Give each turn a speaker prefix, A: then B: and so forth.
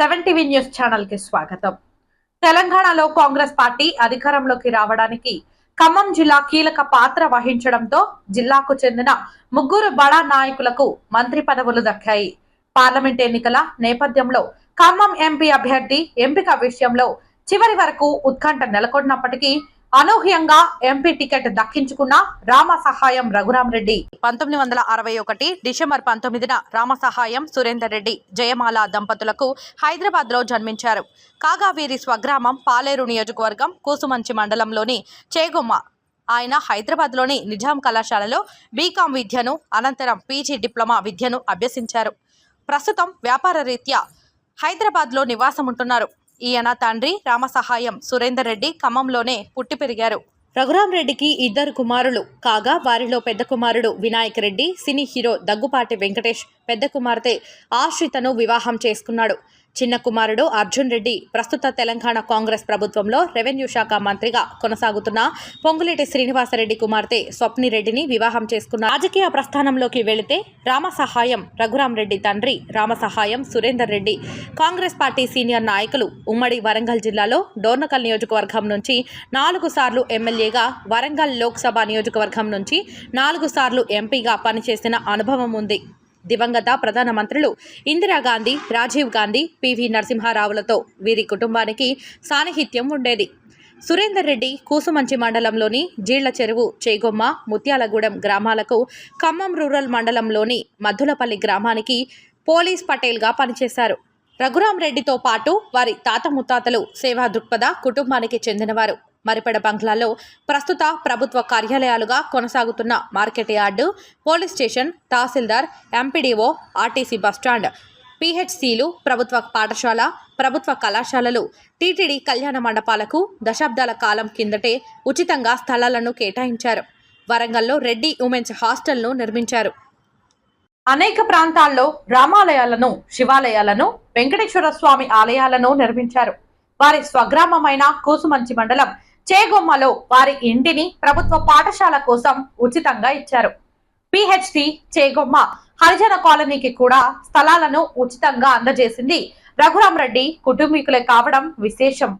A: Seven TV news ఛానల్కి స్వాగతం. తెలంగాణలో కాంగ్రెస్ పార్టీ అధికారంలోకి రావడానికి ఖమ్మం జిల్లా కీలక పాత్ర వహించడంతో జిల్లాకు చెందిన ముగ్గురు బడా నాయకులకు మంత్రి పదవులు దక్కాయి. పార్లమెంట్ ఎన్నికల నేపథ్యంలో ఖమ్మం ఎంపీ అభ్యర్థి ఎంపిక విషయంలో చివరి వరకు ఉత్కంఠ నెలకొన్నప్పటికీ అనూహ్యంగా ఎంపీ టికెట్ దక్కించుకున్న రామ సహాయం రఘురామరెడ్డి పంతొమ్మిది వందల అరవై ఒకటి డిసెంబర్ పంతొమ్మిదిన రామ సహాయం సురేందర్ రెడ్డి జయమాల దంపతులకు హైదరాబాద్లో జన్మించారు. కాగా వీరి స్వగ్రామం పాలేరు నియోజకవర్గం కూసుమంచి మండలంలోని చేగుమ్మ. ఆయన హైదరాబాద్లోని నిజాం కళాశాలలో బీకాం విద్యను అనంతరం పీజీ డిప్లొమా విద్యను అభ్యసించారు. ప్రస్తుతం వ్యాపార రీత్యా హైదరాబాద్లో నివాసం ఉంటున్నారు ఈయన తండ్రి రామసహాయం సురేందర్ రెడ్డి ఖమ్మంలోనే పుట్టి పెరిగారు. రఘురాం రెడ్డికి ఇద్దరు కుమారులు. కాగా వారిలో పెద్ద కుమారుడు వినాయక్ రెడ్డి సినీ హీరో దగ్గుపాటి వెంకటేష్ పెద్ద కుమార్తె ఆశ్రితను వివాహం చేసుకున్నాడు. చిన్న కుమారుడు అర్జున్ రెడ్డి ప్రస్తుత తెలంగాణ కాంగ్రెస్ ప్రభుత్వంలో రెవెన్యూ శాఖ మంత్రిగా కొనసాగుతున్న పొంగులేటి శ్రీనివాసరెడ్డి కుమార్తె స్వప్నిరెడ్డిని వివాహం చేసుకున్న రాజకీయ ప్రస్థానంలోకి వెళితే రామ సహాయం రఘురాం రెడ్డి తండ్రి Ramasahayam Surender Reddy. Congress party senior నాయకులు ఉమ్మడి వరంగల్ జిల్లాలో డోర్నకల్ నియోజకవర్గం నుంచి నాలుగు సార్లు ఎమ్మెల్యేగా వరంగల్ లోక్సభ నియోజకవర్గం నుంచి నాలుగు సార్లు ఎంపీగా పనిచేసిన అనుభవం ఉంది. దివంగత ప్రధానమంత్రులు ఇందిరాగాంధీ రాజీవ్ గాంధీ పివి నరసింహారావులతో వీరి కుటుంబానికి సాన్నిహిత్యం ఉండేది. సురేందర్ రెడ్డి కూసుమంచి మండలంలోని జీళ్ళ చెరువు చేగొమ్మ ముత్యాలగూడెం గ్రామాలకు ఖమ్మం రూరల్ మండలంలోని మద్దులపల్లి గ్రామానికి పోలీస్ పటేల్గా పనిచేశారు. రఘురాం రెడ్డితో పాటు వారి తాత ముత్తాతలు సేవా దృక్పథ కుటుంబానికి చెందినవారు. మరిపెడ బంగ్లాలో ప్రస్తుత ప్రభుత్వ కార్యాలయాలుగా కొనసాగుతున్న market yard police station tahsildar MPDO RTC bus stand పిహెచ్సిలు ప్రభుత్వ పాఠశాల ప్రభుత్వ కళాశాలలు టీటీడీ కళ్యాణ మండపాలకు దశాబ్దాల కాలం కిందటే ఉచితంగా స్థలాలను కేటాయించారు. వరంగల్లో రెడ్డి ఉమెన్స్ హాస్టల్ను నిర్మించారు. అనేక ప్రాంతాల్లో రామాలయాలను శివాలయాలను వెంకటేశ్వర స్వామి ఆలయాలను నిర్మించారు. వారి స్వగ్రామమైన కూసుమంచి మండలం చేగొమ్మలో వారి ఇంటిని ప్రభుత్వ పాఠశాల కోసం ఉచితంగా ఇచ్చారు. పిహెచ్డి చేగొమ్మ హరిజన కాలనీకి కూడా స్థలాలను ఉచితంగా అందజేసింది రఘురాం రెడ్డి. కుటుంబీకులే కావడం విశేషం.